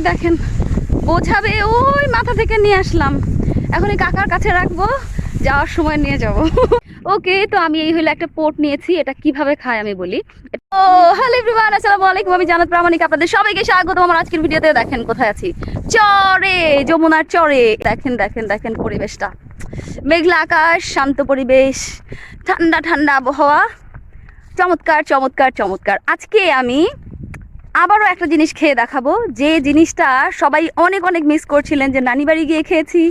এই দেখেন, বোঝাবে, ওই মাথা থেকে নিয়ে আসলাম। এখন এই কাকার কাছে রাখব, যাওয়ার সময় নিয়ে যাব। ওকে, তো আমি এই হলো একটা পোর্ট নিয়েছি, এটা কীভাবে খাই আমি বলি। ও, হ্যালো এভরিওয়ান, আসসালামু আলাইকুম। আমি জানাত প্রামাণিক, আপনাদের সবাইকে স্বাগত। আমার আজকের ভিডিওতে দেখেন কোথায় আছি। চরে, যমুনার চরে। দেখেন দেখেন দেখেন পরিবেশটা। মেঘলা আকাশ, শান্ত পরিবেশ, ঠান্ডা ঠান্ডা আবহাওয়া। চমৎকার চমৎকার চমৎকার। আজকে আমি আবারও একটা জিনিস খেয়ে দেখাবো। যে জিনিসটা সবাই অনেক অনেক মিস করছিলেন যে নানি বাড়ি গিয়ে খেয়েছি,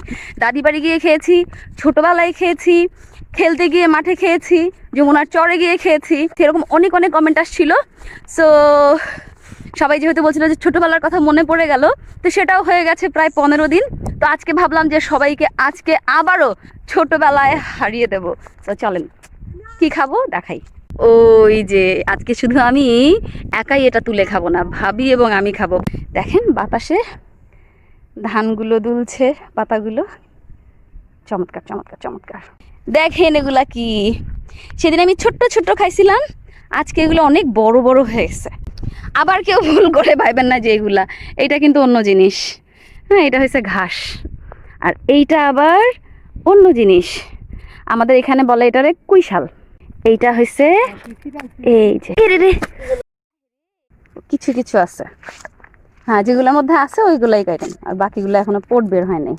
দাদি বাড়ি গিয়ে খেয়েছি, ছোটোবেলায় খেয়েছি, খেলতে গিয়ে মাঠে খেয়েছি, যমুনার চরে গিয়ে খেয়েছি, সেরকম অনেক অনেক কমেন্ট আসছিল। সো সবাই যেহেতু বলছিল যে ছোটোবেলার কথা মনে পড়ে গেল, তো সেটাও হয়ে গেছে প্রায় পনেরো দিন। তো আজকে ভাবলাম যে সবাইকে আজকে আবারও ছোটোবেলায় হারিয়ে দেবো। তো চলেন, কি খাব? দেখাই। ওই যে, আজকে শুধু আমি একাই এটা তুলে খাব না, ভাবি এবং আমি খাব। দেখেন বাতাসে ধানগুলো দুলছে, পাতাগুলো। চমৎকার চমৎকার চমৎকার। দেখেন এগুলা কি। সেদিন আমি ছোট্ট ছোট্ট খাইছিলাম, আজকে এগুলো অনেক বড় বড় হয়ে গেছে। আবার কেউ ভুল করে ভাইবেন না যে এগুলা। এইটা কিন্তু অন্য জিনিস। হ্যাঁ এটা হয়েছে ঘাস। আর এইটা আবার অন্য জিনিস। আমাদের এখানে বলে এটারে কুইশাল। এইটা হয়েছে এই যে। কিছু কিছু আছে। হ্যাঁ যেগুলোর মধ্যে আছে, ওইগুলাই কাটেন আর বাকিগুলো এখনও পোট বের হয় নাই।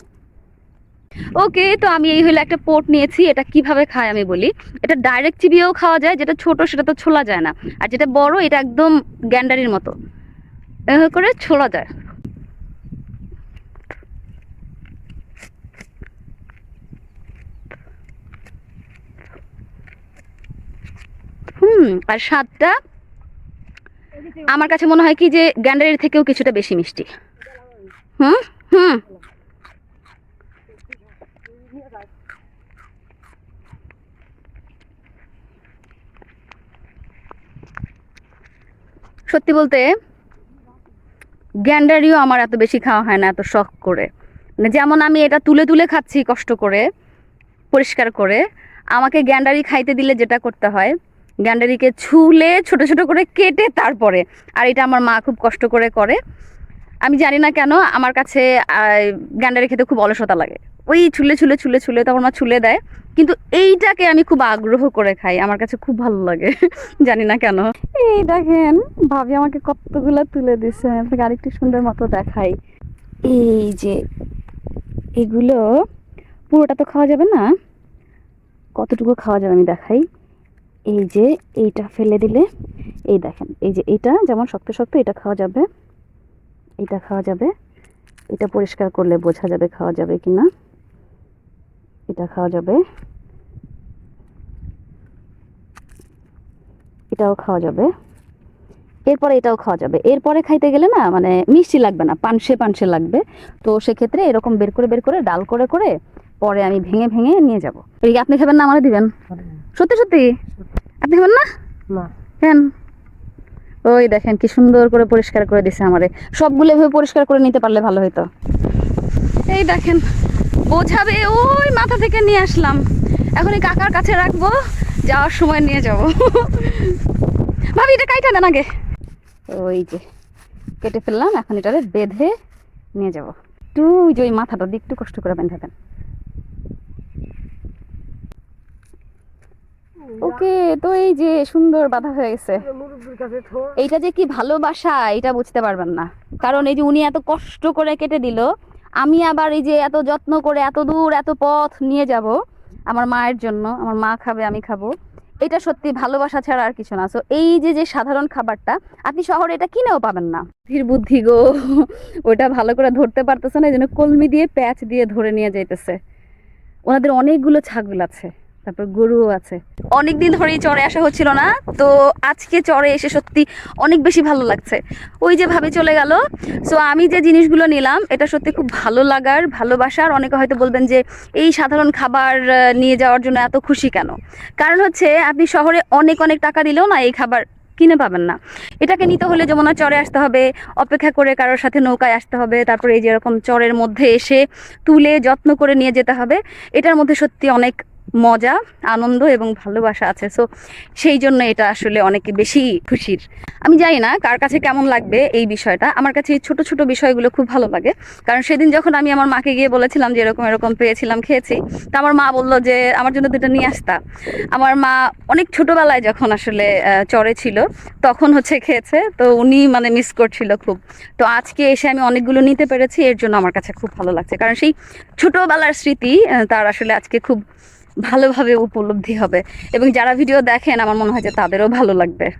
ওকে, তো আমি এই হলো একটা পোট নিয়েছি। এটা কীভাবে খাই আমি বলি। এটা ডাইরেক্ট চিবিয়েও খাওয়া যায়, যেটা ছোট সেটা তো ছোলা যায় না। আর যেটা বড়, এটা একদম গ্যান্ডারির মতো। এভাবে করে ছোলা যায় হুম আর স্বাদটা আমার কাছে মনে হয় কি যে গ্যান্ডারির থেকেও কিছুটা বেশি মিষ্টি। হুম হুম। সত্যি বলতে, গ্যান্ডারিও আমার এত বেশি খাওয়া হয় না, এত শখ করে। মানে যেমন আমি এটা তুলে তুলে খাচ্ছি কষ্ট করে, পরিষ্কার করে, আমাকে গ্যান্ডারি খাইতে দিলে যেটা করতে হয় গ্যান্ডারিকে ছুলে ছোট ছোট করে কেটে তারপরে। আর এটা আমার মা খুব কষ্ট করে করে। আমি জানি না কেন আমার কাছে গ্যান্ডারি খেতে খুব অলসতা লাগে। ওই ছুলে ছুলে ছুলে ছুলে তখন মা ছুলে দেয়। কিন্তু এইটাকে আমি খুব আগ্রহ করে খাই। আমার কাছে খুব ভালো লাগে। জানি না কেন। এই দেখেন, ভাবি আমাকে কতগুলো তুলে দিছে। আপনাকে আরেকটু সুন্দর মতো দেখাই। এই যে, এগুলো পুরোটা তো খাওয়া যাবে না? কতটুকু খাওয়া যাবে আমি দেখাই। এই যে এইটা ফেলে দিলে এই দেখেন এই যে এটা যেমন শক্ত শক্ত এটা খাওয়া যাবে এটা খাওয়া যাবে এটা পরিষ্কার করলে বোঝা যাবে খাওয়া যাবে কি না এটা খাওয়া যাবে এটাও খাওয়া যাবে এরপরে এটাও খাওয়া যাবে এরপরে খাইতে গেলে না মানে মিষ্টি লাগবে না পানসে পানসে লাগবে তো সেক্ষেত্রে এরকম বের করে বের করে ডাল করে করে পরে আমি ভেঙে ভেঙে নিয়ে যাব। এই আপনি খাবেন না আমারে দিবেন? সত্যি সত্যি? খাবেন না? কেন? ওই দেখেন কি সুন্দর করে পরিষ্কার করে দিছে আমারে। সবগুলো এভাবে পরিষ্কার করে নিতে পারলে ভালো হতো এই দেখেন বোঝাবে ওই মাথা থেকে নিয়ে আসলাম। এখন এই কাকার কাছে রাখব যাওয়ার সময় নিয়ে যাব। ভাবি এটা কাইটা দেন আগে। ওই যে কেটে ফেললাম এখন এটারে বেঁধে নিয়ে যাব। একটু ওই যে ওই মাথাটা দিয়ে একটু কষ্ট করে বেঁধে ওকে তো এই যে সুন্দর বাধা হয়ে গেছে। এইটা যে কি ভালোবাসা এটা বুঝতে পারবেন না। কারণ এই যে উনি এত কষ্ট করে কেটে দিল আমি আবার এই যে এত যত্ন করে এত দূর এত পথ নিয়ে যাব আমার মায়ের জন্য। আমার মা খাবে আমি খাব। এটা সত্যি ভালোবাসা ছাড়া আর কিছু না। তো এই যে যে সাধারণ খাবারটা আপনি শহরে এটা কিনেও পাবেন না। ধীর বুদ্ধি গো ওটা ভালো করে ধরতে পারতেছে না এই জন্য কলমি দিয়ে প্যাচ দিয়ে ধরে নিয়ে যাইতেছে। ওনাদের অনেকগুলো ছাগল আছে। তারপর গরুও আছে। অনেক দিন ধরেই চড়ে আসা হচ্ছিল না, তো আজকে চড়ে এসে সত্যি অনেক বেশি ভালো লাগছে। ওই যে ভাবে চলে গেল সো আমি যে জিনিসগুলো নিলাম, এটা সত্যি খুব ভালো লাগার, ভালোবাসার। অনেকে হয়তো বলবেন যে, এই সাধারণ খাবার নিয়ে যাওয়ার জন্য এত খুশি কেন? কারণ হচ্ছে, আপনি শহরে অনেক অনেক টাকা দিলেও না এই খাবার কিনে পাবেন না। এটাকে নিতে হলে যমুনা চরে আসতে হবে, অপেক্ষা করে কারোর সাথে নৌকায় আসতে হবে, তারপরে এই যেরকম চরের মধ্যে এসে তুলে যত্ন করে নিয়ে যেতে হবে। এটার মধ্যে সত্যি অনেক মজা, আনন্দ এবং ভালোবাসা আছে। সো সেই জন্য এটা আসলে অনেক বেশি খুশির। আমি জানি না কার কাছে কেমন লাগবে এই বিষয়টা। আমার কাছে এই ছোটো, ছোট বিষয়গুলো খুব ভালো লাগে। কারণ সেদিন যখন আমি আমার মাকে গিয়ে বলেছিলাম যে এরকম এরকম পেয়েছিলাম, খেয়েছি, তা আমার মা বলল যে, আমার জন্য দুটো নিয়ে আসতা। আমার মা অনেক ছোটবেলায় যখন আসলে চড়ে ছিল, তখন হচ্ছে খেয়েছে, তো উনি মানে মিস করছিল খুব। তো আজকে এসে আমি অনেকগুলো নিতে পেরেছি, এর জন্য আমার কাছে খুব ভালো লাগছে। কারণ সেই ছোটবেলার স্মৃতি তার আসলে আজকে খুব ভালোভাবে উপলব্ধি হবে। এবং যারা ভিডিও দেখেন আমার মনে হয় যে তাদেরও ভালো লাগবে।